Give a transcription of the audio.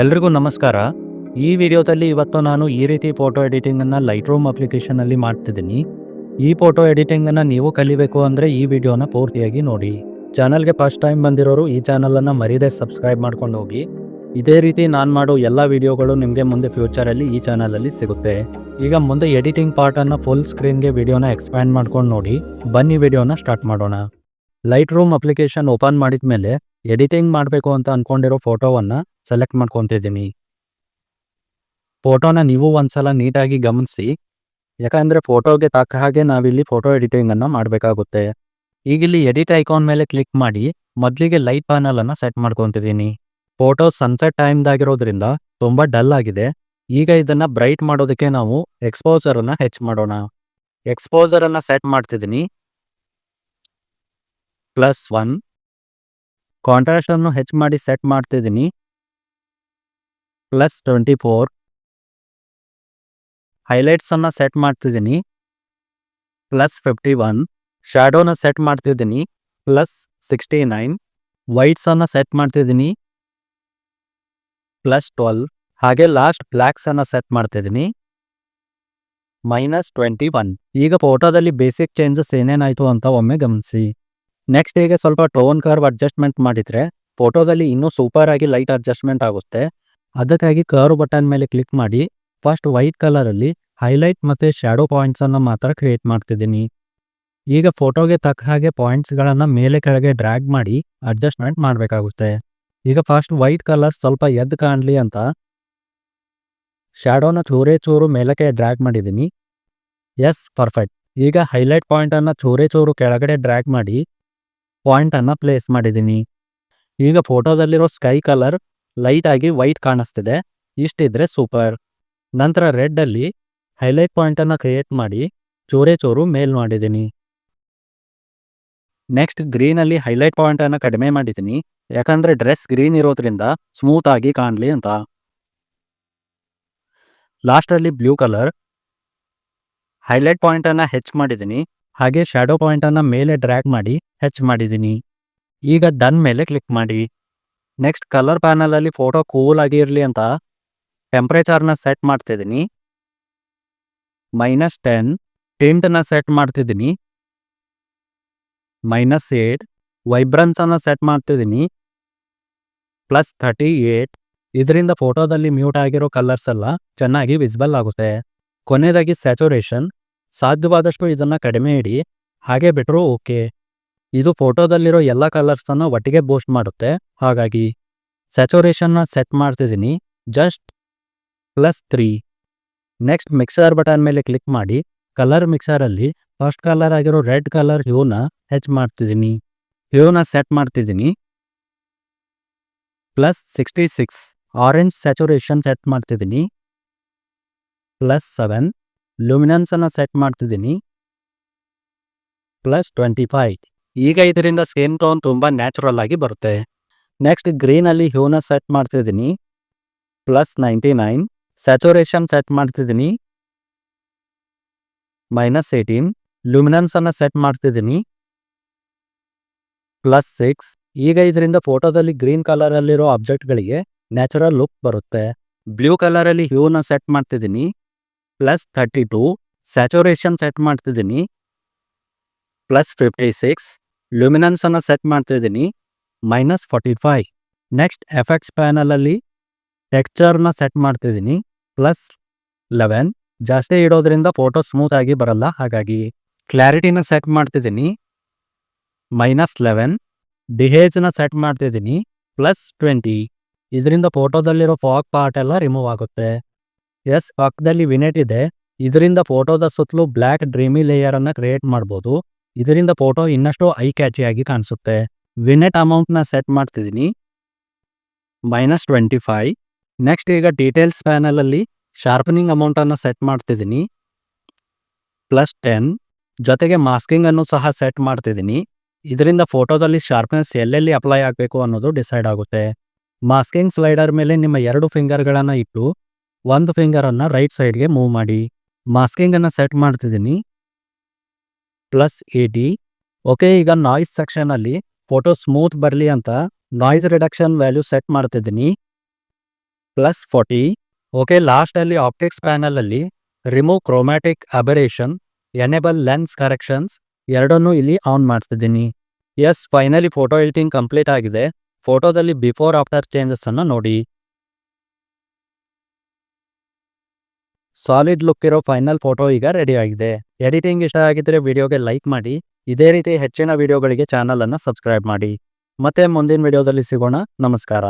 ಎಲ್ರಿಗೂ ನಮಸ್ಕಾರ. ಈ ವಿಡಿಯೋದಲ್ಲಿ ಇವತ್ತು ನಾನು ಈ ರೀತಿ ಫೋಟೋ ಎಡಿಟಿಂಗನ್ನು ಲೈಟ್ ರೂಮ್ ಅಪ್ಲಿಕೇಶನಲ್ಲಿ ಮಾಡ್ತಿದ್ದೀನಿ. ಈ ಫೋಟೋ ಎಡಿಟಿಂಗನ್ನು ನೀವು ಕಲಿಬೇಕು ಅಂದರೆ ಈ ವಿಡಿಯೋನ ಪೂರ್ತಿಯಾಗಿ ನೋಡಿ. ಚಾನಲ್ಗೆ ಫಸ್ಟ್ ಟೈಮ್ ಬಂದಿರೋರು ಈ ಚಾನಲನ್ನು ಮರೀದೆ ಸಬ್ಸ್ಕ್ರೈಬ್ ಮಾಡ್ಕೊಂಡು ಹೋಗಿ. ಇದೇ ರೀತಿ ನಾನು ಮಾಡೋ ಎಲ್ಲ ವಿಡಿಯೋಗಳು ನಿಮಗೆ ಮುಂದೆ ಫ್ಯೂಚರಲ್ಲಿ ಈ ಚಾನಲಲ್ಲಿ ಸಿಗುತ್ತೆ. ಈಗ ಮುಂದೆ ಎಡಿಟಿಂಗ್ ಪಾರ್ಟನ್ನು ಫುಲ್ ಸ್ಕ್ರೀನ್ಗೆ ವಿಡಿಯೋನ ಎಕ್ಸ್ಪ್ಯಾಂಡ್ ಮಾಡ್ಕೊಂಡು ನೋಡಿ. ಬನ್ನಿ ವಿಡಿಯೋನ ಸ್ಟಾರ್ಟ್ ಮಾಡೋಣ. ಲೈಟ್ ರೂಮ್ ಅಪ್ಲಿಕೇಶನ್ ಓಪನ್ ಮಾಡಿದ ಮೇಲೆ ಎಡಿಟಿಂಗ್ ಮಾಡಬೇಕು ಅಂತ ಅನ್ಕೊಂಡಿರೋ ಫೋಟೋವನ್ನು ಸೆಲೆಕ್ಟ್ ಮಾಡ್ಕೊತಿದ್ದೀನಿ. ಫೋಟೋನ ನೀವು ಒಂದ್ಸಲ ನೀಟಾಗಿ ಗಮನಿಸಿ. ಯಾಕಂದರೆ ಫೋಟೋಗೆ ತಕ್ಕ ಹಾಗೆ ನಾವಿಲ್ಲಿ ಫೋಟೋ ಎಡಿಟಿಂಗನ್ನು ಮಾಡಬೇಕಾಗುತ್ತೆ. ಈಗಿಲ್ಲಿ ಎಡಿಟ್ ಐಕಾನ್ ಮೇಲೆ ಕ್ಲಿಕ್ ಮಾಡಿ ಮೊದಲಿಗೆ ಲೈಟ್ ಪ್ಯಾನಲನ್ನು ಸೆಟ್ ಮಾಡ್ಕೊತಿದ್ದೀನಿ. ಫೋಟೋ ಸನ್ಸೆಟ್ ಟೈಮ್ದಾಗಿರೋದ್ರಿಂದ ತುಂಬ ಡಲ್ ಆಗಿದೆ. ಈಗ ಇದನ್ನು ಬ್ರೈಟ್ ಮಾಡೋದಕ್ಕೆ ನಾವು ಎಕ್ಸ್ಪೋಸರನ್ನು ಹೆಚ್ಚು ಮಾಡೋಣ. ಎಕ್ಸ್ಪೋಸರನ್ನು ಸೆಟ್ ಮಾಡ್ತಿದ್ದೀನಿ. Plus one. ಕಾಂಟ್ರಾಸ್ಟನ್ನು ಹೆಚ್ಚು ಮಾಡಿ ಸೆಟ್ ಮಾಡ್ತಿದ್ದೀನಿ. ಪ್ಲಸ್ ಟ್ವೆಂಟಿ ಫೋರ್ ಹೈಲೈಟ್ಸನ್ನು ಸೆಟ್ ಮಾಡ್ತಿದ್ದೀನಿ. ಪ್ಲಸ್ ಫಿಫ್ಟಿ ಒನ್ ಶ್ಯಾಡೋನ ಸೆಟ್ ಮಾಡ್ತಿದ್ದೀನಿ. ಪ್ಲಸ್ ಸಿಕ್ಸ್ಟಿ ನೈನ್ ವೈಟ್ಸನ್ನು ಸೆಟ್ ಮಾಡ್ತಿದ್ದೀನಿ. ಪ್ಲಸ್ ಟ್ವೆಲ್ವ್ ಹಾಗೆ ಲಾಸ್ಟ್ ಬ್ಲ್ಯಾಕ್ಸನ್ನು ಸೆಟ್ ಮಾಡ್ತಿದ್ದೀನಿ. ಮೈನಸ್ ಟ್ವೆಂಟಿ ಒನ್ ಈಗ ಫೋಟೋದಲ್ಲಿ ಬೇಸಿಕ್ ಚೇಂಜಸ್ ಏನೇನಾಯಿತು ಅಂತ ಒಮ್ಮೆ ಗಮನಿಸಿ. ನೆಕ್ಸ್ಟ್ ಹೀಗೆ ಸ್ವಲ್ಪ ಟೋನ್ ಕರ್ವ್ ಅಡ್ಜಸ್ಟ್ಮೆಂಟ್ ಮಾಡಿದರೆ ಫೋಟೋದಲ್ಲಿ ಇನ್ನೂ ಸೂಪರ್ ಆಗಿ ಲೈಟ್ ಅಡ್ಜಸ್ಟ್ಮೆಂಟ್ ಆಗುತ್ತೆ. ಅದಕ್ಕಾಗಿ ಕರ್ವ್ ಬಟನ್ ಮೇಲೆ ಕ್ಲಿಕ್ ಮಾಡಿ ಫಸ್ಟ್ ವೈಟ್ ಕಲರಲ್ಲಿ ಹೈಲೈಟ್ ಮತ್ತು ಶ್ಯಾಡೋ ಪಾಯಿಂಟ್ಸನ್ನು ಮಾತ್ರ ಕ್ರಿಯೇಟ್ ಮಾಡ್ತಿದ್ದೀನಿ. ಈಗ ಫೋಟೋಗೆ ತಕ್ಕ ಹಾಗೆ ಪಾಯಿಂಟ್ಸ್ಗಳನ್ನು ಮೇಲೆ ಕೆಳಗೆ ಡ್ರ್ಯಾಗ್ ಮಾಡಿ ಅಡ್ಜಸ್ಟ್ಮೆಂಟ್ ಮಾಡಬೇಕಾಗುತ್ತೆ. ಈಗ ಫಸ್ಟ್ ವೈಟ್ ಕಲರ್ ಸ್ವಲ್ಪ ಎದ್ದು ಕಾಣಲಿ ಅಂತ ಶ್ಯಾಡೋನ ಚೂರೇ ಚೂರು ಮೇಲಕ್ಕೆ ಡ್ರ್ಯಾಗ್ ಮಾಡಿದ್ದೀನಿ. ಎಸ್ ಪರ್ಫೆಕ್ಟ್ ಈಗ ಹೈಲೈಟ್ ಪಾಯಿಂಟನ್ನು ಚೂರೇ ಚೂರು ಕೆಳಗಡೆ ಡ್ರ್ಯಾಗ್ ಮಾಡಿ ಪಾಯಿಂಟನ್ನು ಪ್ಲೇಸ್ ಮಾಡಿದ್ದೀನಿ ಈಗ ಫೋಟೋದಲ್ಲಿರೋ ಸ್ಕೈ ಕಲರ್ ಲೈಟ್ ಆಗಿ ವೈಟ್ ಕಾಣಿಸ್ತಿದೆ. ಇಷ್ಟಿದ್ರೆ ಸೂಪರ್. ನಂತರ ರೆಡ್ ಅಲ್ಲಿ ಹೈಲೈಟ್ ಪಾಯಿಂಟ್ ಅನ್ನ ಕ್ರಿಯೇಟ್ ಮಾಡಿ ಚೂರೇ ಚೂರು ಮೇಲ್ ಮಾಡಿದ್ದೀನಿ ನೆಕ್ಸ್ಟ್ ಗ್ರೀನ್ ಅಲ್ಲಿ ಹೈಲೈಟ್ ಪಾಯಿಂಟ್ ಅನ್ನ ಕಡಿಮೆ ಮಾಡಿದ್ದೀನಿ ಯಾಕಂದ್ರೆ ಡ್ರೆಸ್ ಗ್ರೀನ್ ಇರೋದ್ರಿಂದ ಸ್ಮೂತ್ ಆಗಿ ಕಾಣಲಿ ಅಂತ. ಲಾಸ್ಟಲ್ಲಿ ಬ್ಲೂ ಕಲರ್. ಹೈಲೈಟ್ ಪಾಯಿಂಟ್ ಅನ್ನ ಹೆಚ್ಚು ಮಾಡಿದ್ದೀನಿ ಹಾಗೆ ಶ್ಯಾಡೋ ಪಾಯಿಂಟನ್ನು ಮೇಲೆ ಡ್ರ್ಯಾಗ್ ಮಾಡಿ ಹೆಚ್ ಮಾಡಿದ್ದೀನಿ ಈಗ ಡನ್ ಮೇಲೆ ಕ್ಲಿಕ್ ಮಾಡಿ. ನೆಕ್ಸ್ಟ್ ಕಲರ್ ಪ್ಯಾನಲಲ್ಲಿ ಫೋಟೋ ಕೂಲ್ ಆಗಿರಲಿ ಅಂತ ಟೆಂಪ್ರೇಚರ್ನ ಸೆಟ್ ಮಾಡ್ತಿದ್ದೀನಿ ಮೈನಸ್ ಟೆನ್ನ ಸೆಟ್ ಮಾಡ್ತಿದ್ದೀನಿ ಮೈನಸ್ ಏಟ್ ವೈಬ್ರನ್ಸನ್ನು ಸೆಟ್ ಮಾಡ್ತಿದ್ದೀನಿ ಪ್ಲಸ್ ಥರ್ಟಿ ಏಟ್ ಇದರಿಂದ ಫೋಟೋದಲ್ಲಿ ಮ್ಯೂಟ್ ಆಗಿರೋ ಕಲರ್ಸ್ ಎಲ್ಲ ಚೆನ್ನಾಗಿ ವಿಸಿಬಲ್ ಆಗುತ್ತೆ. ಕೊನೆಯದಾಗಿ ಸ್ಯಾಚುರೇಷನ್ ಸಾಧ್ಯವಾದಷ್ಟು ಇದನ್ನು ಕಡಿಮೆ ಇಡಿ, ಹಾಗೆ ಬಿಟ್ಟರೂ ಓಕೆ. ಇದು ಫೋಟೋದಲ್ಲಿರೋ ಎಲ್ಲ ಕಲರ್ಸನ್ನು ಒಟ್ಟಿಗೆ ಬೂಸ್ಟ್ ಮಾಡುತ್ತೆ. ಹಾಗಾಗಿ ಸ್ಯಾಚುರೇಷನ್ನ ಸೆಟ್ ಮಾಡ್ತಿದ್ದೀನಿ just plus three next mixer button ಮೇಲೆ ಕ್ಲಿಕ್ ಮಾಡಿ ಕಲರ್ ಮಿಕ್ಸರಲ್ಲಿ ಫಸ್ಟ್ ಕಲರ್ ಆಗಿರೋ ರೆಡ್ ಕಲರ್ ಹ್ಯೂನ ಹೆಚ್ ಮಾಡ್ತಿದ್ದೀನಿ ಹ್ಯೂನ ಸೆಟ್ ಮಾಡ್ತಿದ್ದೀನಿ plus sixty six orange saturation set ಮಾಡ್ತಿದ್ದೀನಿ ಪ್ಲಸ್ ಸೆವೆನ್ ಲುಮಿನನ್ಸನ್ನು ಸೆಟ್ ಮಾಡ್ತಿದ್ದೀನಿ. ಪ್ಲಸ್ ಟ್ವೆಂಟಿ ಫೈವ್ ಈಗ ಇದರಿಂದ ಸ್ಕಿನ್ ಟೋನ್ ತುಂಬ ನ್ಯಾಚುರಲ್ ಆಗಿ ಬರುತ್ತೆ. ನೆಕ್ಸ್ಟ್ ಗ್ರೀನಲ್ಲಿ ಹ್ಯೂನ ಸೆಟ್ ಮಾಡ್ತಿದ್ದೀನಿ. Plus ninety nine saturation set ಮಾಡ್ತಿದ್ದೀನಿ ಮೈನಸ್ ಏಯ್ಟೀನ್ ಲುಮಿನೆನ್ಸನ್ನು ಸೆಟ್ ಮಾಡ್ತಿದ್ದೀನಿ. ಪ್ಲಸ್ ಸಿಕ್ಸ್ ಈಗ ಇದರಿಂದ ಫೋಟೋದಲ್ಲಿ ಗ್ರೀನ್ ಕಲರಲ್ಲಿರೋ ಆಬ್ಜೆಕ್ಟ್ಗಳಿಗೆ ನ್ಯಾಚುರಲ್ ಲುಕ್ ಬರುತ್ತೆ. ಬ್ಲೂ ಕಲರಲ್ಲಿ ಹ್ಯೂನ ಸೆಟ್ ಮಾಡ್ತಿದ್ದೀನಿ. Plus thirty two saturation set ಮಾಡ್ತಿದ್ದೀನಿ. ಪ್ಲಸ್ ಫಿಫ್ಟಿ ಸಿಕ್ಸ್ ಲುಮಿನನ್ಸನ್ನು ಸೆಟ್ ಮಾಡ್ತಿದ್ದೀನಿ. Minus forty five next effects ಪ್ಯಾನಲಲ್ಲಿ ಟೆಕ್ಸ್ಚರ್ನ ಸೆಟ್ ಮಾಡ್ತಿದ್ದೀನಿ. ಪ್ಲಸ್ ಲೆವೆನ್ ಜಾಸ್ತಿ ಇಡೋದ್ರಿಂದ ಫೋಟೋ ಸ್ಮೂತ್ ಆಗಿ ಬರಲ್ಲ, ಹಾಗಾಗಿ ಕ್ಲಾರಿಟಿನ ಸೆಟ್ ಮಾಡ್ತಿದ್ದೀನಿ. ಮೈನಸ್ ಲೆವೆನ್ ಡಿಹೇಜ್ನ ಸೆಟ್ ಮಾಡ್ತಿದ್ದೀನಿ. ಪ್ಲಸ್ ಟ್ವೆಂಟಿ ಇದರಿಂದ ಫೋಟೋದಲ್ಲಿರೋ ಫಾಗ್ ಪಾರ್ಟ್ ಎಲ್ಲ ರಿಮೂವ್ ಆಗುತ್ತೆ. ಎಸ್ ಪಕ್ಕದಲ್ಲಿ ವಿನೆಟ್ ಇದೆ. ಇದರಿಂದ ಫೋಟೋದ ಸುತ್ತಲೂ ಬ್ಲ್ಯಾಕ್ ಡ್ರೀಮಿ ಲೇಯರ್ ಅನ್ನ ಕ್ರಿಯೇಟ್ ಮಾಡಬಹುದು ಇದರಿಂದ ಫೋಟೋ ಇನ್ನಷ್ಟು ಐ ಕ್ಯಾಚಿ ಆಗಿ ಕಾಣಿಸುತ್ತೆ. ವಿನೆಟ್ ಅಮೌಂಟ್ನ ಸೆಟ್ ಮಾಡ್ತಿದ್ದೀನಿ ಮೈನಸ್ ಟ್ವೆಂಟಿ ಫೈವ್. ನೆಕ್ಸ್ಟ್ ಈಗ ಡೀಟೇಲ್ಸ್ ಪ್ಯಾನಲಲ್ಲಿ ಶಾರ್ಪನಿಂಗ್ ಅಮೌಂಟನ್ನು ಸೆಟ್ ಮಾಡ್ತಿದ್ದೀನಿ ಪ್ಲಸ್ ಟೆನ್. ಜೊತೆಗೆ ಮಾಸ್ಕಿಂಗ್ ಅನ್ನು ಸಹ ಸೆಟ್ ಮಾಡ್ತಿದ್ದೀನಿ ಇದರಿಂದ ಫೋಟೋದಲ್ಲಿ ಶಾರ್ಪ್ನೆಸ್ ಎಲ್ಲೆಲ್ಲಿ ಅಪ್ಲೈ ಆಗಬೇಕು ಅನ್ನೋದು ಡಿಸೈಡ್ ಆಗುತ್ತೆ. ಮಾಸ್ಕಿಂಗ್ ಸ್ಲೈಡರ್ ಮೇಲೆ ನಿಮ್ಮ ಎರಡು ಫಿಂಗರ್ಗಳನ್ನು ಇಟ್ಟು ಒಂದು ಫಿಂಗರನ್ನು ರೈಟ್ ಸೈಡ್ಗೆ ಮೂವ್ ಮಾಡಿ. ಮಾಸ್ಕಿಂಗನ್ನು ಸೆಟ್ ಮಾಡ್ತಿದ್ದೀನಿ. ಪ್ಲಸ್ ಏಯ್ಟಿ ಓಕೆ ಈಗ ನಾಯ್ಸ್ ಸೆಕ್ಷನಲ್ಲಿ ಫೋಟೋ ಸ್ಮೂತ್ ಬರಲಿ ಅಂತ ನಾಯ್ಸ್ ರಿಡಕ್ಷನ್ ವ್ಯಾಲ್ಯೂ ಸೆಟ್ ಮಾಡ್ತಿದ್ದೀನಿ. ಪ್ಲಸ್ ಫೋರ್ಟಿ ಓಕೆ ಲಾಸ್ಟಲ್ಲಿ optics ಪ್ಯಾನಲಲ್ಲಿ remove chromatic aberration enable lens corrections ಎರಡನ್ನೂ ಇಲ್ಲಿ ಆನ್ ಮಾಡ್ತಿದ್ದೀನಿ. Yes finally photo editing complete ಆಗಿದೆ. ಫೋಟೋದಲ್ಲಿ ಬಿಫೋರ್ ಆಫ್ಟರ್ ಚೇಂಜಸ್ ಅನ್ನು ನೋಡಿ. ಸಾಲಿಡ್ ಲುಕ್ ಇರೋ ಫೈನಲ್ ಫೋಟೋ ಈಗ ರೆಡಿ ಆಗಿದೆ. ಎಡಿಟಿಂಗ್ ಇಷ್ಟ ಆಗಿದ್ರೆ ವಿಡಿಯೋಗೆ ಲೈಕ್ ಮಾಡಿ. ಇದೇ ರೀತಿ ಹೆಚ್ಚಿನ ವಿಡಿಯೋಗಳಿಗೆ ಚಾನಲ್ ಅನ್ನು ಸಬ್ಸ್ಕ್ರೈಬ್ ಮಾಡಿ. ಮತ್ತೆ ಮುಂದಿನ ವಿಡಿಯೋದಲ್ಲಿ ಸಿಗೋಣ. ನಮಸ್ಕಾರ.